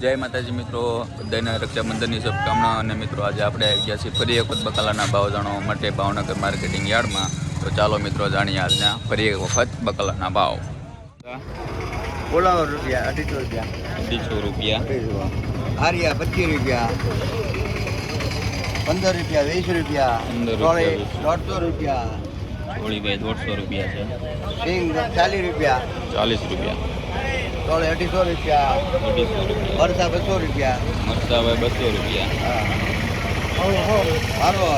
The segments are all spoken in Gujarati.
જય માતાજી મિત્રો બધાને રક્ષાબંધનની શુભકામના અને મિત્રો આજે આપણે આવી ગયા છીએ ફરી એક વખત બકાલાના ભાવ જાણવા માટે ભાવનગર માર્કેટિંગ યાર્ડમાં. તો ચાલો મિત્રો જાણીએ આજના ફરી એક વખત બકાલાના ભાવ. બોલાવો રૂપિયા અઢીસો રૂપિયા. અઢીસો રૂપિયા. આર્યા પચીસ રૂપિયા. પંદર રૂપિયા વીસ રૂપિયા. દોઢસો રૂપિયા, રૂપિયા. હોળીભાઈ દોઢસો રૂપિયા છે. સિંગ ચાલીસ રૂપિયા. ચાલીસ રૂપિયા. સોળે અઢીસો રૂપિયા. અઢીસો રૂપિયા વરસા બસો રૂપિયા મરચાભાઈ બસો રૂપિયા. હા. મારો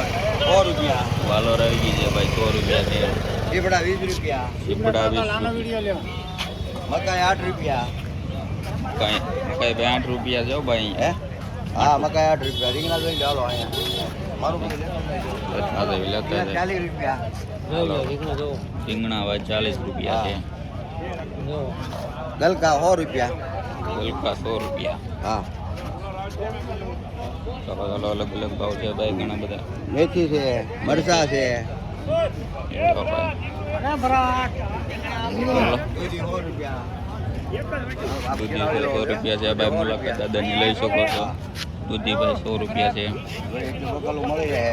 સો રૂપિયા. વાલોર આવી ગઈ છે ભાઈ સો રૂપિયા છે. દીપડા વીસ રૂપિયા. સીપડા વીસ રૂપિયા. મકાઈ આઠ રૂપિયા. કઈ કઈ ભાઈ આઠ રૂપિયા છે હો ભાઈ. હે? હા મકાઈ આઠ રૂપિયા. રીંગણા લઈ લો હાલો અહીંયા. મારું બધું હા તો લેતા જાય. ચાલીસ રૂપિયા. હાલો. રીંગણા ભાઈ ચાલીસ રૂપિયા છે. ગલકા સો રૂપિયા. ગલકા સો રૂપિયા. હા. ચાલો અલગ અલગ ભાવ છે ભાઈ ઘણા બધા. મેથી છે મરચા છે. દૂધી સો રૂપિયા છે ભાઈ મુલાકાત દાદાની લઈ શકો છો. દૂધી ભાઈ સો રૂપિયા છે. બકલું મળી રહે.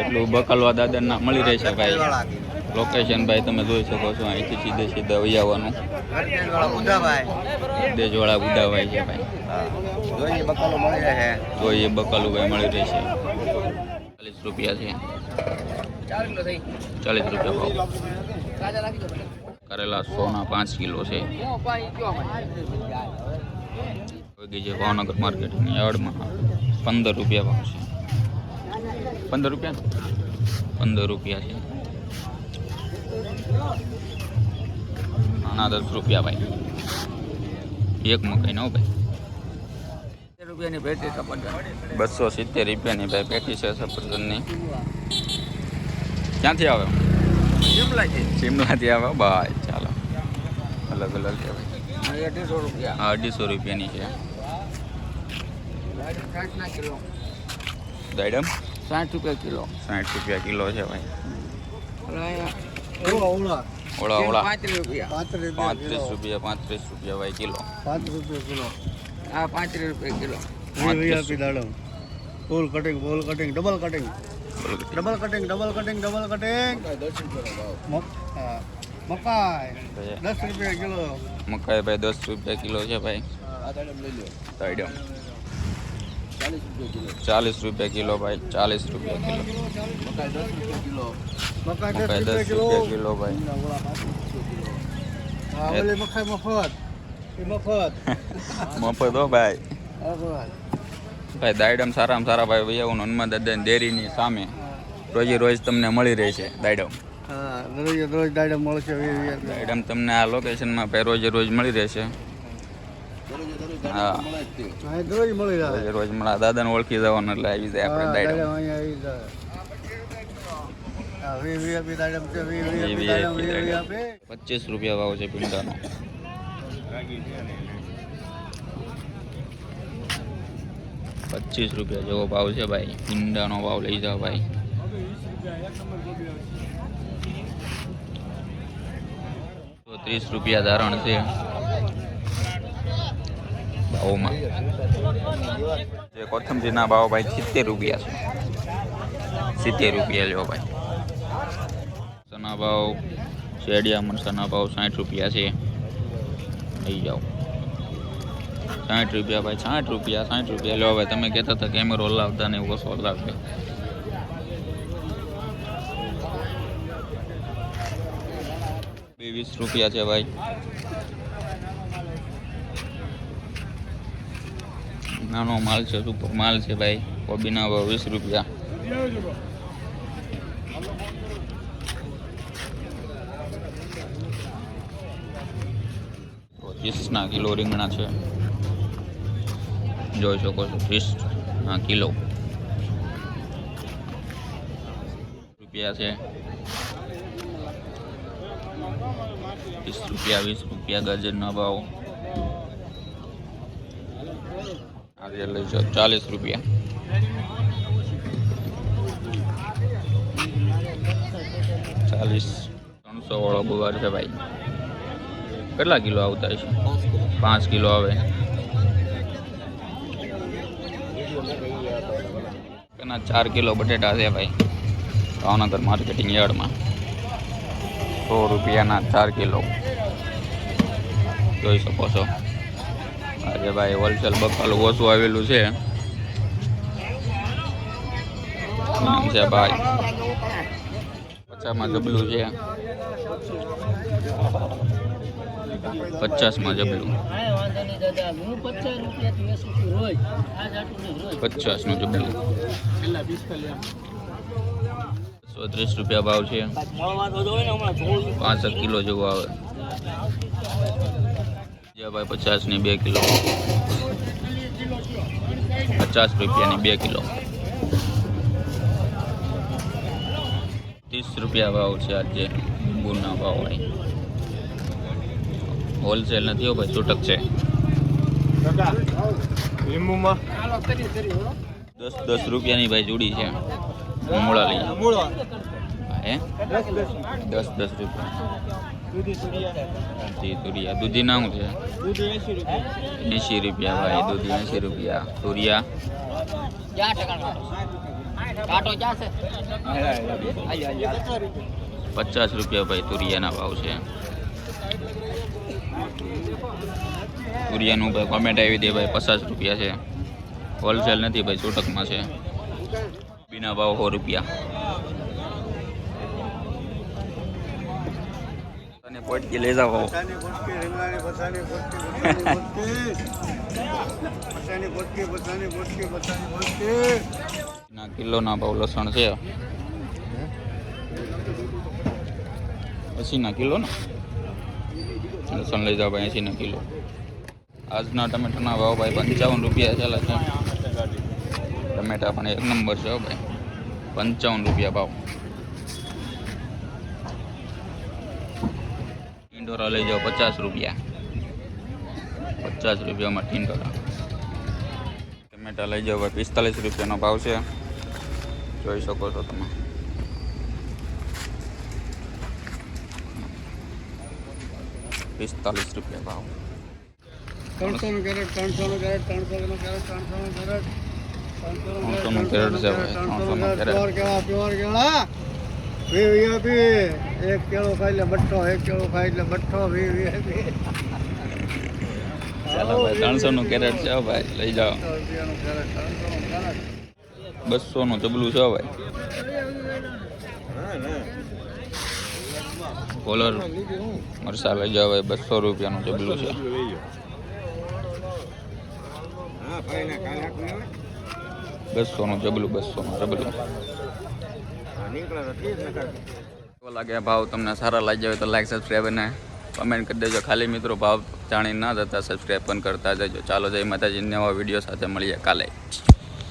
એટલું બકલવા દાદાના મળી રહેશે ભાઈ. લોકેશન ભાઈ તમે જોઈ શકો છો. અહીંથી સીધે સીધા વહી આવવાનું દેજવાળા બુડાભાઈ છે ભાઈ. જોઈએ બકલું તો એ બકાલું ભાઈ મળી રહેશે ચાલીસ રૂપિયા છે. ચાલીસ રૂપિયા ભાવ. કરેલા સોના પાંચ કિલો છે. વગી છે ભાવનગર માર્કેટની યાર્ડમાં. પંદર રૂપિયા ભાવ છે. પંદર રૂપિયા? પંદર રૂપિયા છે. નાના દસ રૂપિયા ભાઈ. એક મકાઈ નો ભાઈ. રૂપિયાની પેટી બસો સિત્તેર રૂપિયાની ભાઈ પેટી છે સફરજનની. ક્યાંથી આવે? શિમલાથી. શિમલાથી આવે? ભાઈ ચાલો. અલગ અલગ છે ભાઈ. અઢીસો રૂપિયા. અઢીસો રૂપિયાની છે. દાડમ? સાઠ રૂપિયા કિલો. સાઠ રૂપિયા કિલો છે ભાઈ. ઓળા. ઓળા ઓળા. પાંત્રીસ રૂપિયા. પાંત્રીસ રૂપિયા પાંત્રીસ રૂપિયા ભાઈ કિલો. પાંચ રૂપિયા કિલો. હા પાંત્રીસ રૂપિયા કિલો. પાંત્રીસ. Full cutting full cutting double cutting double cutting double cutting double cutting મકાઈ દસ રૂપિયા કિલો. મકાઈ ભાઈ દસ રૂપિયા કિલો છે ભાઈ. દાડમ ચાલીસ રૂપિયા કિલો ભાઈ ચાલીસ રૂપિયા કિલો. મકાઈ દસ રૂપિયા કિલો. ભાઈ. મફત. મફત. મફત હો ભાઈ. ભાઈ દાયડમ સારામાં સારા ભાઈ વૈયાવું હનુમાન દાદાની ડેરીની સામે રોજે રોજ તમને મળી રહે છે દાયડમ. મળશે તમને આ લોકેશનમાં ભાઈ રોજે રોજ મળી રહેશે હા. હા મળી જાય. રોજ મળા દાદાને ઓળખી જવાનું એટલે આવી જાય આપણે દાડમ. પચીસ રૂપિયા ભાવ છે ભીંડાનો. પચીસ રૂપિયા જેવો ભાવ છે ભાઈ. ભીંડાનો ભાવ લઈ જાઓ ભાઈ. ત્રીસ રૂપિયા ધારણ છે. ભાવમાં જે કોથમરીના ભાવ ભાઈ સિત્તેર રૂપિયા છે. સિત્તેર રૂપિયા લ્યો ભાઈ. ચના ભાવ શેડિયા મરચાના ભાવ સાઠ રૂપિયા છે. લઈ જાઓ. સાઠ રૂપિયા ભાઈ, સાઠ રૂપિયા સાઠ રૂપિયા. લો ભાઈ, તમે કહેતા હતા કેમેરો લાવતા ને એવું કશો લાવશે બે વીસ રૂપિયા છે ભાઈ. નાનો માલ છે સુપર માલ છે ભાઈ, કોબીના ભાવ વીસ રૂપિયા. ત્રીસના કિલો રીંગણા છે. જોઈ શકો છો ત્રીસ ના કિલો. રૂપિયા છે. ત્રીસ રૂપિયા, વીસ રૂપિયા ગાજરના ભાવ. આજે લઈ જાઓ ચાલીસ રૂપિયા ચાલીસ ત્રણસો વાળો ગુવાર છે ભાઈ કેટલા કિલો આવતા હશે? પાંચ કિલો આવે. એના ચાર કિલો બટેટા છે ભાઈ, ભાવનગર માર્કેટિંગ યાર્ડમાં. સો રૂપિયાના ચાર કિલો. જોઈ શકો છો. આજે ભાઈ હોલસેલ બકાલું ઓછું આવેલું છે. ભાઈ. પચાસમાં જબલું છે. પચાસમાં જબલું. પચાસનું જબલું. બસો ત્રીસ રૂપિયા ભાવ છે. પાંસઠ કિલો જેવું આવે. ભાઈ પચાસની બે કિલો. પચાસ રૂપિયાની બે કિલો. ત્રીસ રૂપિયા ભાવ છે આજે લીંબુના ભાવ હોલસેલ નથી હો ભાઈ છૂટક છે. લીંબુમાં? દસ દસ રૂપિયાની ભાઈ જોડી છે. મૂળા લઈ હે? દસ દસ રૂપિયા. જી તુરિયા. દૂધી ના શું છે? એંશી રૂપિયા. ભાઈ દૂધી એંશી રૂપિયા. તુરિયા. પચાસ રૂપિયા ભાઈ તુરિયાના ભાવ છે. તુરિયાનું ભાઈ કોમેન્ટ આવી દે ભાઈ પચાસ રૂપિયા છે. હોલસેલ નથી ભાઈ છૂટકમાં છે. બીના ભાવ સો રૂપિયા. પોટકી લઈ જાવ ના કિલોના ભાવ લસણ છે. એંસીના કિલો ને લસણ લઈ જાઓ ભાઈ એંસીના કિલો. આજના ટમેટાના ભાવ ભાઈ પંચાવન રૂપિયા ચાલે છે. ટમેટા પણ એક નંબર છે ભાઈ. પંચાવન રૂપિયા ભાવ. ટિંડોરા લઈ જાઓ પચાસ રૂપિયા. પચાસ રૂપિયામાં ટિંડોરા. ટમેટા લઈ જાઓ ભાઈ પિસ્તાલીસ રૂપિયાનો ભાવ છે. જોઈ શકો છો તમે. પિસ્તાલીસ રૂપિયા ભાવ. ત્રણસો નું કેરેટ ત્રણસો નું કેરેટ ત્રણસો નું કેરેટ ત્રણસો નું કેરેટ ત્રણસો નું કેરેટ ત્રણસો નું કેરેટ. ત્રણસો નું કેરેટ. પ્યોર કેળા પ્યોર કેળા. વી વીઆઈપી એક કેળો ખાઈ લે બઠ્ઠો એક કેળો ખાઈ લે બઠ્ઠો વી વીઆઈપી ચાલો ભાઈ ત્રણસો નું કેરેટ છે ભાઈ લઈ જાઓ. બસો નું ચબલું છે હો ભાઈ. કોલર મરસા લઈ જાઓ ભાઈ બસો રૂપિયાનું ચબલું છે. બસો નું ચબલું બસો નું જબલું. લાગે ભાવ? તમને સારા લાગ્યા હોય તો લાઈક સબસ્ક્રાઈબ અને કમેન્ટ કરી દેજો. ખાલી મિત્રો ભાવ જાણી ના જતા સબસ્ક્રાઈબ પણ કરતા જજો. ચાલો જય માતાજી, નવા વીડિયો સાથે મળીએ કાલે.